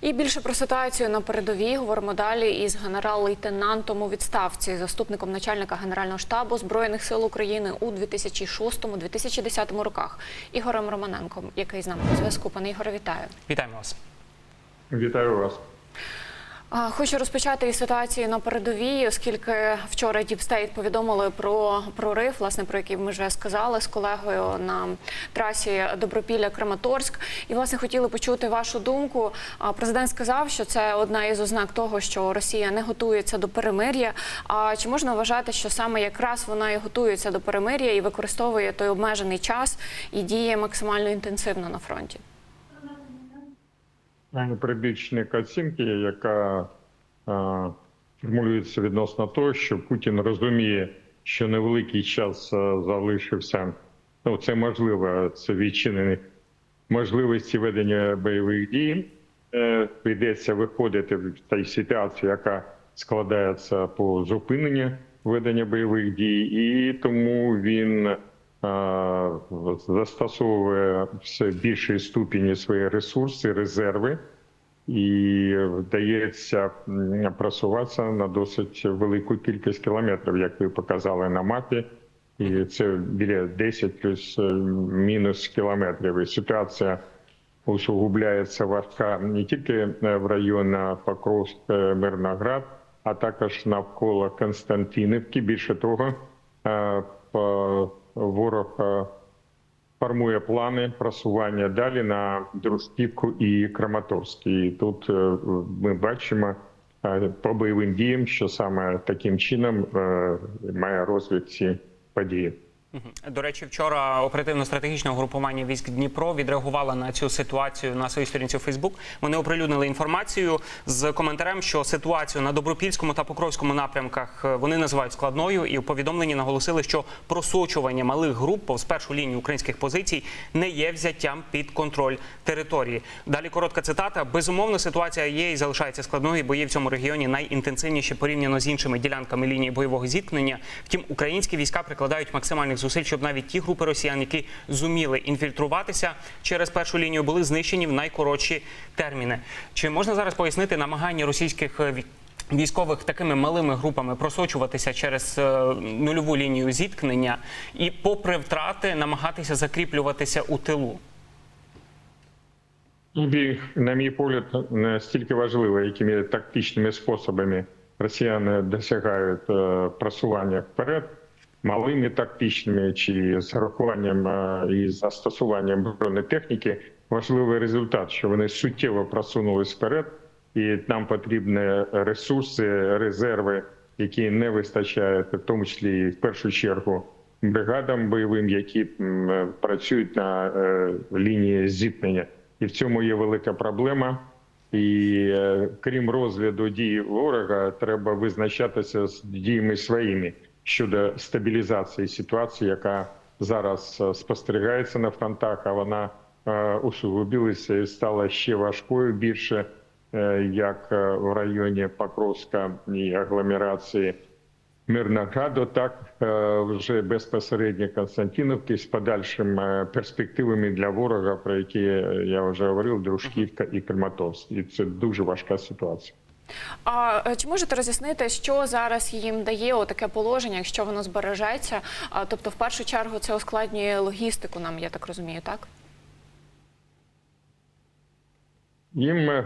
І більше про ситуацію на передовій говоримо далі із генерал-лейтенантом у відставці, заступником начальника Генерального штабу Збройних сил України у 2006-2010 роках Ігорем Романенком, який з нами на зв'язку. Пане Ігоре, вітаю. Вітаємо вас. Вітаю вас. Хочу розпочати із ситуації на передовій, оскільки вчора Діпстейт повідомили про прорив, власне про який ми вже сказали з колегою на трасі Добропілля Краматорськ. І власне хотіли почути вашу думку. Президент сказав, що це одна із ознак того, що Росія не готується до перемир'я. А чи можна вважати, що саме якраз вона і готується до перемир'я і використовує той обмежений час і діє максимально інтенсивно на фронті? Прибічник оцінки, яка е, формулюється відносно того, що Путін розуміє, що невеликий час е, залишився. Ну, це можливо, це відчинених можливості ведення бойових дій. Е, виходити в тій ситуації, яка складається по зупиненню ведення бойових дій, і тому він застосовує все більшій ступені свої ресурси, резерви, і вдається просуватися на досить велику кількість кілометрів, як ви показали на мапі. І це біля 10 плюс е, мінус кілометрів. І ситуація усугубляється важка не тільки е, в районі Покровськ, е, Мирноград, а також навколо Константинівки. Більше того, по- ворог е, формує плани просування далі на Дружківку і Краматорськ. І тут е, ми бачимо е, по бойовим діям, що саме таким чином має розвиток ці події. До речі, вчора оперативно-стратегічне угрупування військ Дніпро відреагувало на цю ситуацію на своїй сторінці у Фейсбук. Вони оприлюднили інформацію з коментарем, що ситуацію на Добропільському та Покровському напрямках е, вони називають складною, і у повідомленні наголосили, що просочування малих груп повз першу лінію українських позицій не є взяттям під контроль території. Далі коротка цитата: безумовно, ситуація є і залишається складною. Бої в цьому регіоні найінтенсивніші порівняно з іншими ділянками лінії бойового зіткнення. Втім, українські війська прикладають максимальних зусиль, щоб навіть ті групи росіян, які зуміли інфільтруватися через першу лінію, були знищені в найкоротші терміни. Чи можна зараз пояснити намагання російських е, Військових такими малими групами просочуватися через е, нульову лінію зіткнення і, попри втрати, намагатися закріплюватися у тилу. І, на мій погляд, настільки важливо, якими тактичними способами росіяни досягають е, просування вперед, малими тактичними чи з урахуванням е, і застосуванням бронетехніки, важливий результат, що вони суттєво просунулись вперед, і нам потрібні ресурси, резерви, які не вистачають, в тому числі і в першу чергу бригадам бойовим, які е, працюють на е, лінії зіткнення. І в цьому є велика проблема. І крім розгляду дій ворога, треба визначатися з діями своїми щодо стабілізації ситуації, яка зараз е, спостерігається на фронтах, а вона е, усугубилася і стала ще важкою більше, е, як в районі Покровська і агломерації. Мирнограду, так вже безпосередньо Константиновки з подальшими перспективами для ворога, про які я вже говорив, Дружківка і Краматорськ. І це дуже важка ситуація. А е, чи можете роз'яснити, що зараз їм дає таке положення, якщо воно збережеться? А, тобто, в першу чергу, це ускладнює логістику нам, я так розумію, так? Їм е,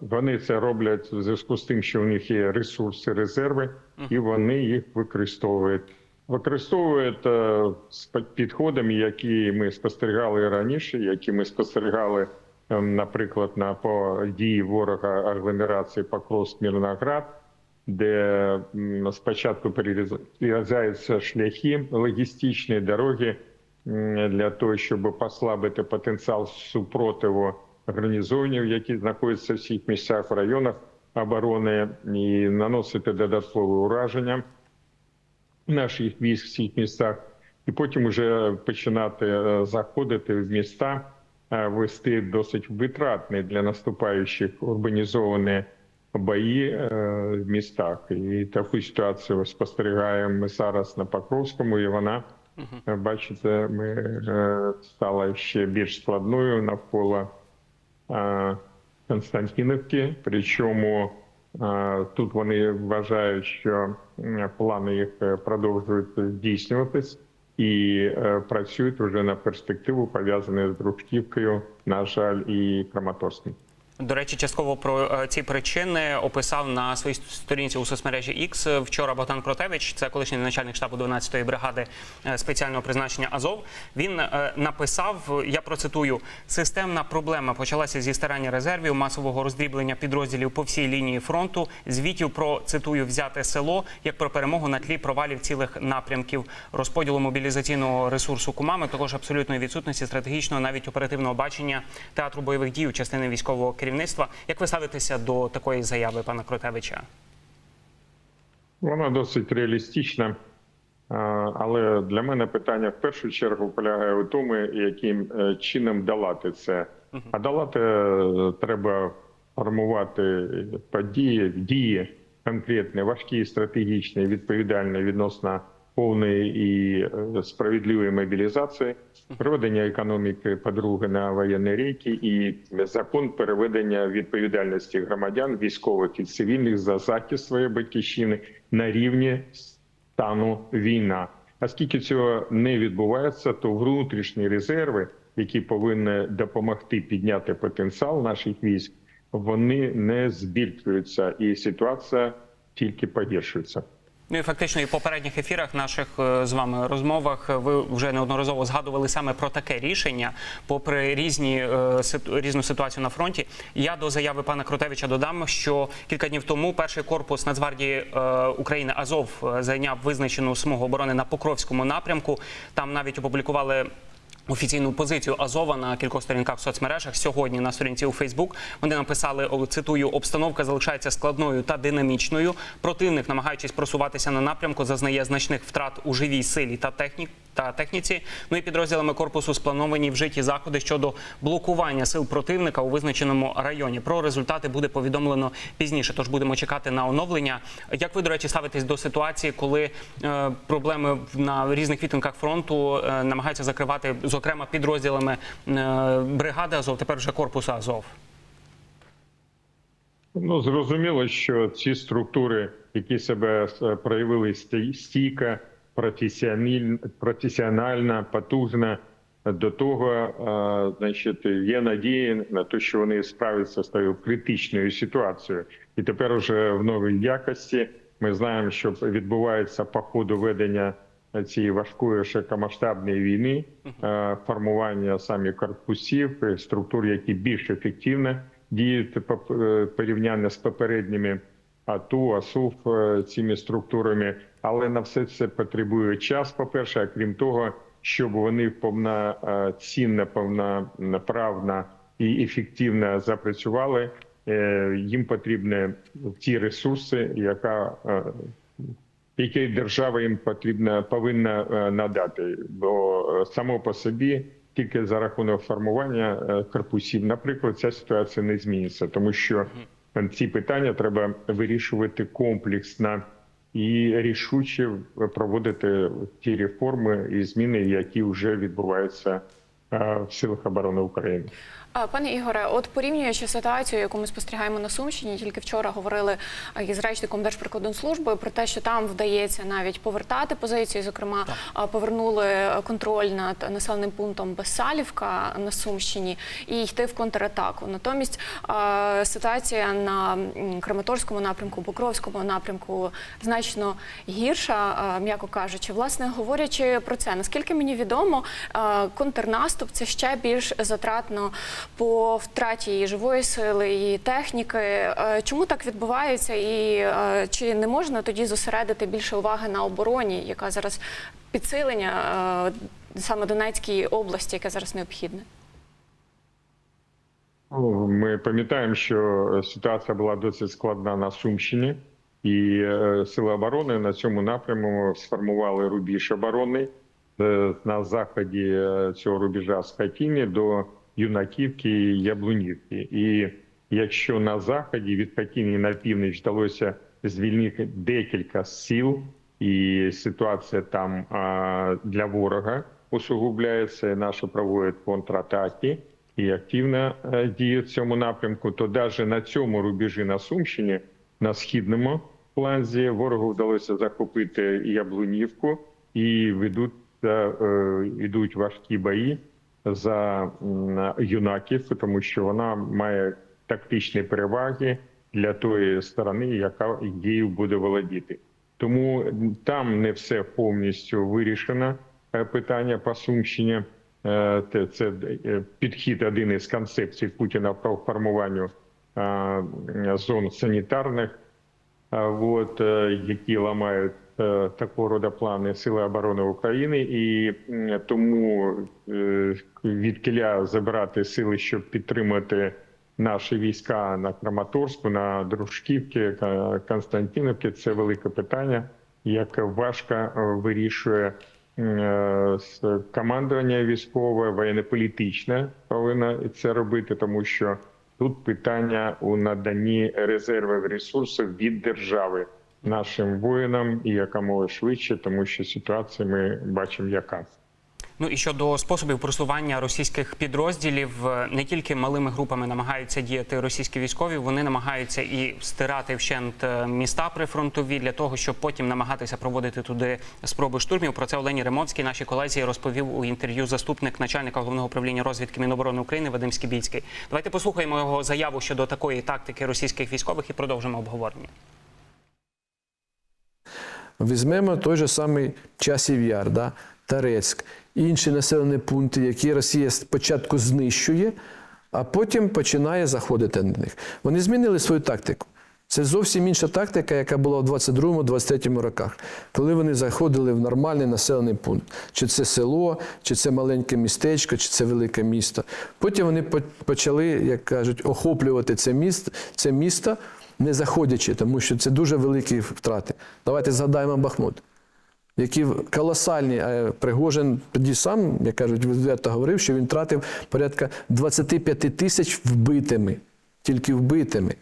вони це роблять в зв'язку з тим, що у них є ресурси, резерви, і вони їх використовують. Використовують е, з підходами, які ми спостерігали раніше, які ми спостерігали, наприклад, на по дії ворога агломерації Покровськ Мірноград, де спочатку перерізаються шляхи логістичні дороги для того, щоб послабити потенціал супротиву гарнізонів, які знаходяться в всіх місцях в районах оборони, і наносити додаткове ураження наших військ в цих містах, і потім вже починати е, заходити в міста, вести досить витратні для наступаючих урбанізовані бої е, в містах. І таку ситуацію спостерігаємо ми зараз на Покровському, і вона, е, бачите, ми е, стала ще більш складною навколо е, Константинівки. Причому е, тут вони вважають, що плани їх е, продовжують здійснюватись і е, працюють вже на перспективу, пов'язані з Дружківкою, на жаль, і Краматорськом. До речі, частково про е, ці причини описав на своїй сторінці у соцмережі X вчора Богдан Кротевич, це колишній начальник штабу 12-ї бригади е, спеціального призначення Азов. Він е, написав: я процитую: системна проблема почалася зі старання резервів, масового роздріблення підрозділів по всій лінії фронту. Звітів про цитую взяте село як про перемогу на тлі провалів цілих напрямків, розподілу мобілізаційного ресурсу кумами, також абсолютної відсутності стратегічного, навіть оперативного бачення театру бойових дій частини військового керівництва. Як ви ставитеся до такої заяви пана Кротевича? Вона досить реалістична, але для мене питання в першу чергу полягає у тому, яким е, чином долати це. А долати е, треба формувати події, дії конкретні, важкі, стратегічні, відповідальні відносно повної і е, справедливої мобілізації, приведення економіки, по-друге, на воєнні рейки і закон переведення відповідальності громадян, військових і цивільних за захист своєї батьківщини на рівні стану війна. Оскільки цього не відбувається, то внутрішні резерви, які повинні допомогти підняти потенціал наших військ, вони не збільшуються, і ситуація тільки погіршується. Ну і фактично і в попередніх ефірах наших е, з вами розмовах е, ви вже неодноразово згадували саме про таке рішення, попри різні е, різну ситуацію на фронті. Я до заяви пана Кротевича додам, що кілька днів тому перший корпус Нацгвардії України Азов зайняв визначену смугу оборони на Покровському напрямку. Там навіть опублікували. Офіційну позицію Азова на кількох сторінках в соцмережах сьогодні на сторінці у Фейсбук. Вони написали цитую: обстановка залишається складною та динамічною. Противник, намагаючись просуватися на напрямку, зазнає значних втрат у живій силі та технік. Та техніці, ну і підрозділами корпусу сплановані вжиті заходи щодо блокування сил противника у визначеному районі. Про результати буде повідомлено пізніше. Тож будемо чекати на оновлення. Як ви, до речі, ставитесь до ситуації, коли е, проблеми на різних відтинках фронту е, намагаються закривати, зокрема підрозділами е, бригади Азов, тепер вже корпусу Азов? Ну зрозуміло, що ці структури, які себе е, проявили стій- стійко, професіонально, потужно, до того, значить, є надія на те, що вони справляться з тою критичною ситуацією. І тепер уже в новій якості ми знаємо, що відбувається по ходу ведення цієї важкої широкомасштабної війни, формування самі корпусів, структур, які більш ефективно діють е, порівняння з попередніми АТУ, АСУФ е, цими структурами, але на все це потребує час. По перше, а крім того, щоб вони повноцінно, повноправно і ефективно запрацювали. е, Їм потрібні ті ресурси, яка е, які держава їм потрібна повинна е, надати, бо е, само по собі тільки за рахунок формування е, корпусів, наприклад, ця ситуація не зміниться, тому що ці питання треба вирішувати комплексно і рішуче проводити ті реформи і зміни, які вже відбуваються в силах оборони України. Пане Ігоре, от порівнюючи ситуацію, яку ми спостерігаємо на Сумщині, тільки вчора говорили із речником Держприкордонслужби про те, що там вдається навіть повертати позиції. Зокрема, а, повернули контроль над населеним пунктом Бесалівка на Сумщині і йти в контратаку. Натомість ситуація на Краматорському напрямку, Покровському напрямку значно гірша, м'яко кажучи. Власне, говорячи про це, наскільки мені відомо, а, контрнаступ це ще більш затратно по втраті і живої сили, і техніки. Е, Чому так відбувається, і е, чи не можна тоді зосередити більше уваги на обороні, яка зараз підсилення е, саме Донецькій області, яке зараз необхідне? Ну, Ми пам'ятаємо, що ситуація була досить складна на Сумщині, і сили оборони на цьому напрямку сформували рубіж оборони на заході е, цього рубежа Хатіні до Юнаківки і Яблунівки. І якщо на заході від Хатіні на північ вдалося звільнити декілька сіл, і ситуація там для ворога усугубляється, наші проводять контратаки і активно е, діє в цьому напрямку, то навіть на цьому рубежі на Сумщині, на східному фланзі, ворогу вдалося захопити Яблунівку і ведуть е, йдуть важкі бої за юнаків, тому що вона має тактичні переваги для тої сторони, яка її буде володіти. Тому там не все повністю вирішено. е, Питання по Сумщині. Е, Це підхід один із концепцій Путіна по формуванню е, зон санітарних, от, які ламають такого роду плани Сили оборони України, і тому е, від кіля забирати сили, щоб підтримати наші війська на Краматорську, на Дружківці, Ка- Константинівці, це велике питання, яке важко е, вирішує е, командування військове, воєнно-політичне повинно це робити, тому що Тут питання у наданні резервів ресурсів від держави нашим воїнам і якомога швидше, тому що ситуація ми бачимо, яка. Ну і щодо способів просування російських підрозділів, е, не тільки малими групами намагаються діяти російські військові, вони намагаються і стирати вщент е, міста прифронтові для того, щоб потім намагатися проводити туди спроби штурмів. Про це Олені Ремовський, нашій колезі, розповів у інтерв'ю заступник начальника головного управління розвідки Міноборони України Вадим Скібіцький. Давайте послухаємо його заяву щодо такої тактики російських військових і продовжимо обговорення. Візьмемо той же самий Часів Яр, да? Тарецьк, інші населені пункти, які Росія спочатку знищує, а потім починає заходити на них. Вони змінили свою тактику. Це зовсім інша тактика, яка була в 22-23 роках, коли вони заходили в нормальний населений пункт. Чи це село, чи це маленьке містечко, чи це велике місто. Потім вони почали, як кажуть, охоплювати це місто, це місто, не заходячи, тому що це дуже великі втрати. Давайте згадаємо Бахмут які колосальні. Е, Пригожин тоді сам, як кажуть, відверто говорив, що він тратив порядка 25 тисяч вбитими, тільки вбитими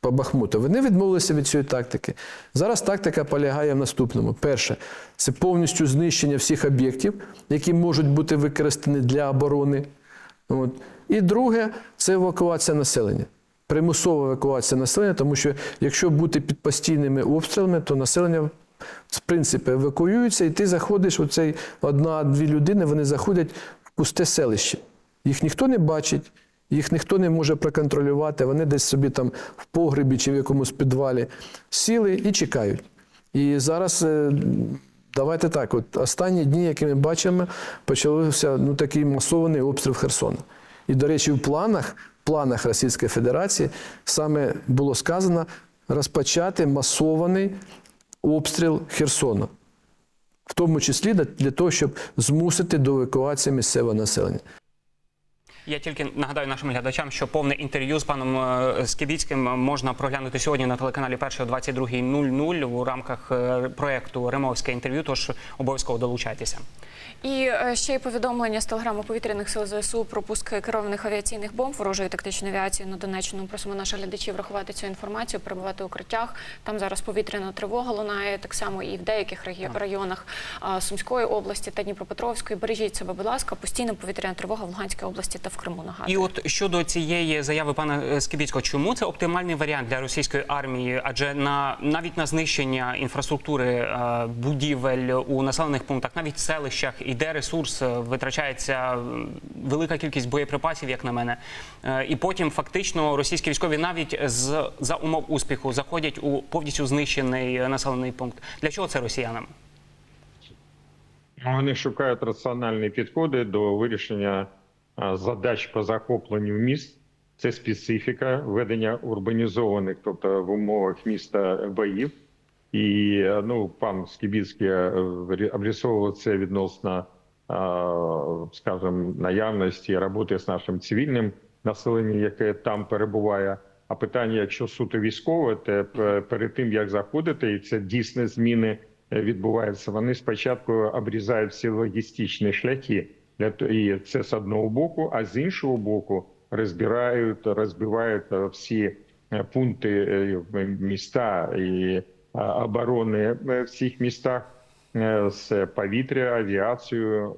по Бахмуту. Вони відмовилися від цієї тактики. Зараз тактика полягає в наступному: перше, це повністю знищення всіх об'єктів, які можуть бути використані для оборони. От. І друге це евакуація населення. Примусова евакуація населення, тому що якщо бути під постійними обстрілами, то населення в принципі евакуюється, і ти заходиш, оцей одна-дві людини, вони заходять в пусте селище. Їх ніхто не бачить, їх ніхто не може проконтролювати. Вони десь собі там в погребі чи в якомусь підвалі сіли і чекають. І зараз. е, Давайте так, от останні дні, які ми бачимо, почався ну, такий масований обстріл Херсона. І, до речі, в планах, планах Російської Федерації саме було сказано розпочати масований обстріл Херсона, в тому числі для- того, щоб змусити до евакуації місцевого населення. Я тільки нагадаю нашим глядачам, що повне інтерв'ю з паном е, Скібіцьким можна проглянути сьогодні на телеканалі Перший о 22.00 у рамках е, проекту Ремовське інтерв'ю. Тож обов'язково долучайтеся. І е, ще й повідомлення з телеграму повітряних сил ЗСУ про пуск керованих авіаційних бомб ворожої тактичної авіації на Донеччину. Просимо наших глядачів врахувати цю інформацію, перебувати в укриттях. Там зараз повітряна тривога лунає так само і в деяких районах Сумської області та Дніпропетровської. Бережіть себе, будь ласка, постійно повітряна тривога в Луганській області та в Криму. І от щодо цієї заяви пана е, Скібіцького, чому це оптимальний варіант для російської армії? Адже на навіть на знищення інфраструктури е, будівель у населених пунктах, навіть в селищах, іде ресурс, е, витрачається велика кількість боєприпасів, як на мене. І потім фактично російські військові навіть з за умов успіху заходять у повністю знищений населений пункт. Для чого це росіянам? Вони шукають раціональні підходи до вирішення задач по захопленню міст. Це специфіка ведення урбанізованих, тобто в умовах міста боїв. І е, ну, пан Скібіцький е, обрисовував це відносно, скажімо, наявності роботи з нашим цивільним населенням, яке там перебуває. А питання, якщо суто військове, то перед тим як заходити, і це дійсні зміни е, відбуваються. Вони спочатку обрізають всі логістичні шляхи. І це з одного боку, а з іншого боку розбирають, розбивають е, всі е, пункти е, міста і оборони в цих містах з повітря, авіацією,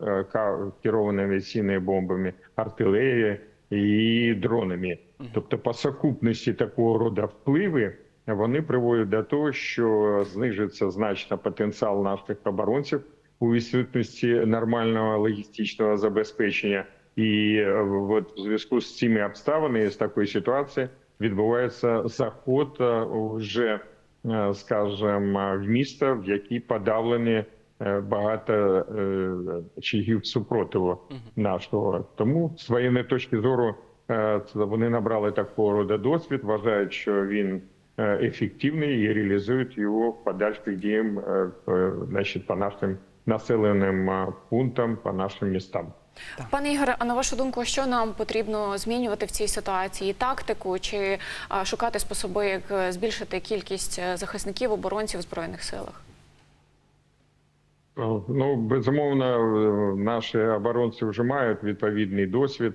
керованими авіаційними бомбами, артилерією. і дронами. Тобто, по сукупності такого роду впливи вони приводять до того, що знижиться значно потенціал наших оборонців у відсутності нормального логістичного забезпечення. І е, от в зв'язку з цими обставинами з такої ситуації відбувається заход е, вже, е, скажімо, в місто, в які подавлені багато чигів супротиву нашого. Тому з воєнної точки зору вони набрали такого роду досвід, вважають, що він ефективний і реалізують його в подальших діях е, значить, по нашим населеним е, пунктам, по нашим містам. Пане Ігоре, а на вашу думку, що нам потрібно змінювати в цій ситуації? Тактику чи шукати способи, як е, збільшити кількість е, захисників оборонців в збройних силах? Ну, безумовно, е, наші оборонці вже мають відповідний досвід.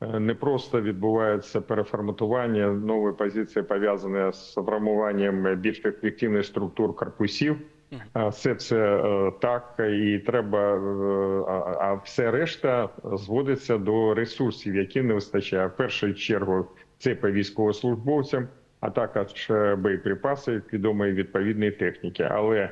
Е, Не просто відбувається переформатування, нові позиції пов'язані з формуванням більш ефективних структур корпусів. Все це е, так, і треба, е, а- все решта зводиться до ресурсів, які не вистачає. В першу чергу це по військовослужбовцям, а також е, боєприпаси, відомої відповідної техніки. Але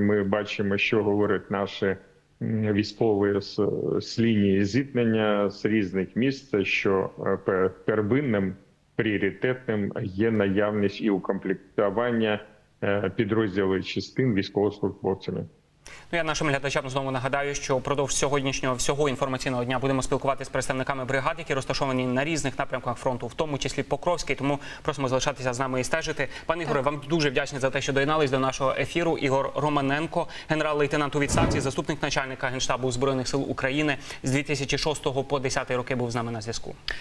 Ми бачимо, що говорять наші військові з, з лінії зіткнення з різних місць, що первинним пріоритетним є наявність і укомплектування е, підрозділів частин військовослужбовцями. Ну я нашим глядачам знову нагадаю, що впродовж сьогоднішнього всього інформаційного дня будемо спілкуватися з представниками бригад, які розташовані на різних напрямках фронту, в тому числі Покровський. Тому просимо залишатися з нами і стежити. Пане Ігоре, вам дуже вдячні за те, що доєднались до нашого ефіру. Ігор Романенко, генерал-лейтенант у відставці, заступник начальника генштабу збройних сил України з 2006 по 10 роки був з нами на зв'язку.